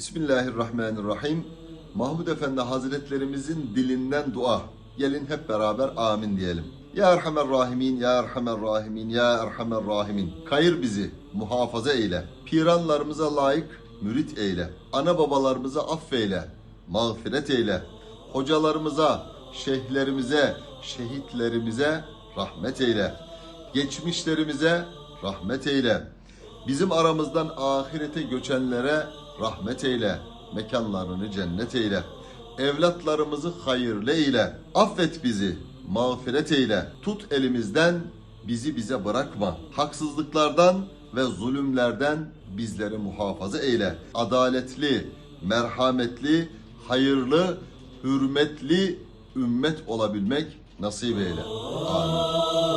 Bismillahirrahmanirrahim. Mahmud Efendi Hazretlerimizin dilinden dua. Gelin hep beraber amin diyelim. Ya Erhamer Rahimin, Ya Erhamer Rahimin, Ya Erhamer Rahimin. Kayır bizi, muhafaza eyle. Piranlarımıza layık mürit eyle. Ana babalarımıza affeyle, mağfiret eyle. Hocalarımıza, şeyhlerimize, şehitlerimize rahmet eyle. Geçmişlerimize rahmet eyle. Bizim aramızdan ahirete göçenlere rahmet eyle. Mekanlarını cennet eyle. Evlatlarımızı hayırlı eyle. Affet bizi, mağfiret eyle. Tut elimizden, bizi bize bırakma. Haksızlıklardan ve zulümlerden bizleri muhafaza eyle. Adaletli, merhametli, hayırlı, hürmetli ümmet olabilmek nasip eyle. Amin.